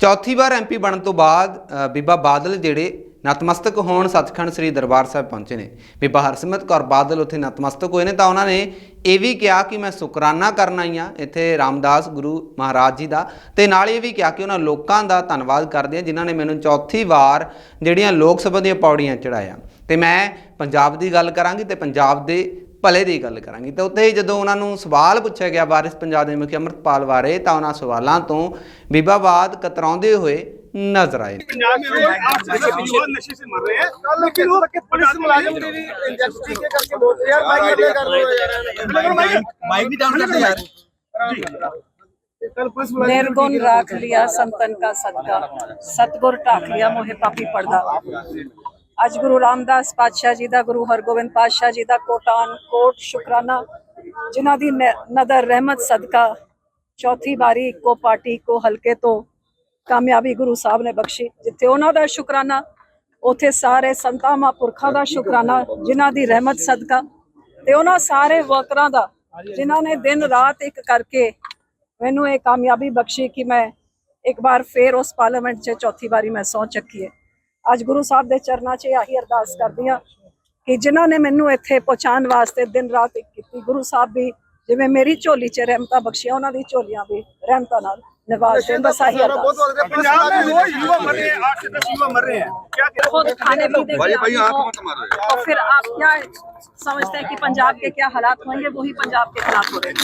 ਚੌਥੀ ਵਾਰ ਐਮਪੀ ਬਣਨ ਤੋਂ ਬਾਅਦ ਬੀਬਾ ਬਾਦਲ ਜਿਹੜੇ ਨਤਮਸਤਕ ਹੋਣ ਸੱਚਖੰਡ ਸ੍ਰੀ ਦਰਬਾਰ ਸਾਹਿਬ ਪਹੁੰਚੇ ਨੇ। ਬੀਬਾ ਹਰਸਿਮਰਤ ਕੌਰ ਬਾਦਲ ਉੱਥੇ ਨਤਮਸਤਕ ਹੋਏ ਨੇ ਤਾਂ ਉਹਨਾਂ ਨੇ ਇਹ ਵੀ ਕਿਹਾ ਕਿ ਮੈਂ ਸ਼ੁਕਰਾਨਾ ਕਰਨ ਆਈ ਹਾਂ ਇੱਥੇ ਰਾਮਦਾਸ ਗੁਰੂ ਮਹਾਰਾਜ ਜੀ ਦਾ ਤੇ ਨਾਲ ਇਹ ਵੀ ਕਿਹਾ ਕਿ ਉਹਨਾਂ ਲੋਕਾਂ ਦਾ ਧੰਨਵਾਦ ਕਰਦੇ ਹਾਂ ਜਿਨ੍ਹਾਂ ਨੇ ਮੈਨੂੰ ਚੌਥੀ ਵਾਰ ਜਿਹੜੀਆਂ ਲੋਕ ਸਭਾ ਦੀਆਂ ਪੌੜੀਆਂ ਚੜਾਇਆ ਤੇ ਮੈਂ ਪੰਜਾਬ ਦੀ ਗੱਲ ਕਰਾਂਗੀ ਤੇ ਪੰਜਾਬ ਦੇ ਭਲੇ ਦੀ ਗੱਲ ਕਰਾਂਗੀ ਤਾਂ ਉੱਥੇ ਹੀ ਜਦੋਂ ਉਹਨਾਂ ਨੂੰ ਸਵਾਲ ਪੁੱਛਿਆ ਗਿਆ ਵਾਰਿਸ ਪੰਜਾਬ ਦੇ ਮੁਖੀ ਅੰਮ੍ਰਿਤਪਾਲ ਬਾਰੇ ਤਾਂ ਉਹਨਾਂ ਸਵਾਲਾਂ ਤੋਂ ਬੀਬਾ ਬਾਦ ਕਤਰਾਉਂਦੇ ਹੋਏ ਨਜ਼ਰ ਆਏ पंजाब में लोग आज से युवा नशे से मर रहे हैं लेकिन वो पुलिस मुलाजिम ने भी इंजेक्शन टीके करके बोल दिया माइक अप्लाई कर लो यार माइक भी डाउन कर दे यार कल पुलिस मुलाजिम निर्गुण राख लिया संतन का सदका सतगुर ਢਾਕ ਲਿਆ ਮੋਹਿ ਪਾਪੀ ਪੜਦਾ ਅੱਜ ਗੁਰੂ ਰਾਮਦਾਸ ਪਾਤਸ਼ਾਹ ਜੀ ਦਾ, ਗੁਰੂ ਹਰਗੋਬਿੰਦ ਪਾਤਸ਼ਾਹ ਜੀ ਦਾ ਕੋਟਾਨ, ਕੋਟ ਸ਼ੁਕਰਾਨਾ, ਜਿਨ੍ਹਾਂ ਦੀ ਨ- ਨਦਰ, ਰਹਿਮਤ, ਸਦਕਾ ਚੌਥੀ ਵਾਰੀ ਇੱਕੋ ਪਾਰਟੀ, ਇੱਕੋ ਹਲਕੇ ਤੋਂ ਕਾਮਯਾਬੀ ਗੁਰੂ ਸਾਹਿਬ ਨੇ ਬਖਸ਼ੀ, ਜਿੱਥੇ ਉਹਨਾਂ ਦਾ ਸ਼ੁਕਰਾਨਾ, ਉਥੇ ਸਾਰੇ ਸੰਤਾਂ, ਮਹਾਂਪੁਰਖਾਂ ਦਾ ਸ਼ੁਕਰਾਨਾ, ਜਿਨ੍ਹਾਂ ਦੀ ਰਹਿਮਤ, ਸਦਕਾ ਤੇ ਉਹਨਾਂ ਸਾਰੇ ਵਰਕਰਾਂ ਦਾ, ਜਿਨ੍ਹਾਂ ਨੇ ਦਿਨ ਰਾਤ ਇੱਕ ਕਰਕੇ ਮੈਨੂੰ ਇਹ ਕਾਮਯਾਬੀ ਬਖਸ਼ੀ ਕਿ ਮੈਂ ਇੱਕ ਵਾਰ ਫੇਰ ਉਸ ਪਾਰਲੀਮੈਂਟ 'ਚ ਚੌਥੀ ਵਾਰੀ ਮੈਂ ਸਹੁੰ ਚੱਕੀ ਹੈ। ਅੱਜ ਗੁਰੂ ਸਾਹਿਬ ਦੇ ਚਰਨਾਂ 'ਚ ਆਹੀ ਅਰਦਾਸ ਕਰਦੀ ਹਾਂ ਕਿ ਜਿਨ੍ਹਾਂ ਨੇ ਮੈਨੂੰ ਇੱਥੇ ਪਹੁੰਚਾਉਣ ਵਾਸਤੇ ਦਿਨ ਰਾਤ ਇੱਕ ਕੀਤੀ ਗੁਰੂ ਸਾਹਿਬ ਵੀ ਜਿਵੇਂ ਮੇਰੀ ਝੋਲੀ 'ਚ ਰਹਿਮਤਾਂ ਬਖਸ਼ੀਆਂ ਉਹਨਾਂ ਦੀ ਝੋਲੀਆਂ ਵੀ ਰਹਿਮਤਾਂ ਨਾਲ ਨਿਵਾਸ ਦੇਣ ਬਸ ਆਹੀ बहुत ਅਰਦਾਸ हो गया पुलिस पंजाब में मुलाजिम रोज युवा मर रहे हैं आठ से दस युवा मर रहे हैं क्या कहते खुद खाने पीने के आदी हो और फिर आप क्या समझते हैं कि पंजाब के क्या हालात होंगे वही पंजाब के खिलाफ हो रहे हैं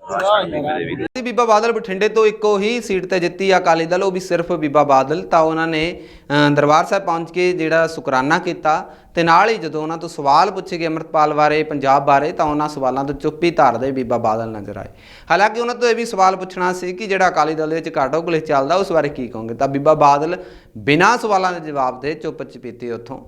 ਤੇ ਬੀਬਾ ਬਾਦਲ ਬਠਿੰਡੇ ਤੋਂ ਇੱਕੋ ਹੀ ਸੀਟ ਤੇ ਜਿੱਤੀ ਅਕਾਲੀ ਦਲ, ਉਹ ਵੀ ਸਿਰਫ ਬੀਬਾ ਬਾਦਲ। ਤਾਂ ਉਹਨਾਂ ਨੇ ਦਰਬਾਰ ਸਾਹਿਬ ਪਹੁੰਚ ਕੇ ਜਿਹੜਾ ਸ਼ੁਕਰਾਨਾ ਕੀਤਾ ਤੇ ਨਾਲ ਹੀ ਜਦੋਂ ਉਹਨਾਂ ਤੋਂ ਸਵਾਲ ਪੁੱਛੇ ਗਏ ਅੰਮ੍ਰਿਤਪਾਲ ਬਾਰੇ, ਪੰਜਾਬ ਬਾਰੇ, ਤਾਂ ਉਹਨਾਂ ਸਵਾਲਾਂ ਤੋਂ ਚੁੱਪੀ ਧਾਰਦੇ ਬੀਬਾ ਬਾਦਲ ਨਜ਼ਰ ਆਏ। ਹਾਲਾਂਕਿ ਉਹਨਾਂ ਤੋਂ ਇਹ ਵੀ ਸਵਾਲ ਪੁੱਛਣਾ ਸੀ ਕਿ ਜਿਹੜਾ ਅਕਾਲੀ ਦਲ ਦੇ ਵਿੱਚ ਘਾਟੋ ਘੁਲੇ ਚੱਲਦਾ, ਉਸ ਬਾਰੇ ਕੀ ਕਹੋਗੇ? ਤਾਂ ਬੀਬਾ ਬਾਦਲ ਬਿਨਾਂ ਸਵਾਲਾਂ ਦੇ ਜਵਾਬ ਦੇ ਚੁੱਪ ਚਪੀਤੇ ਉੱਥੋਂ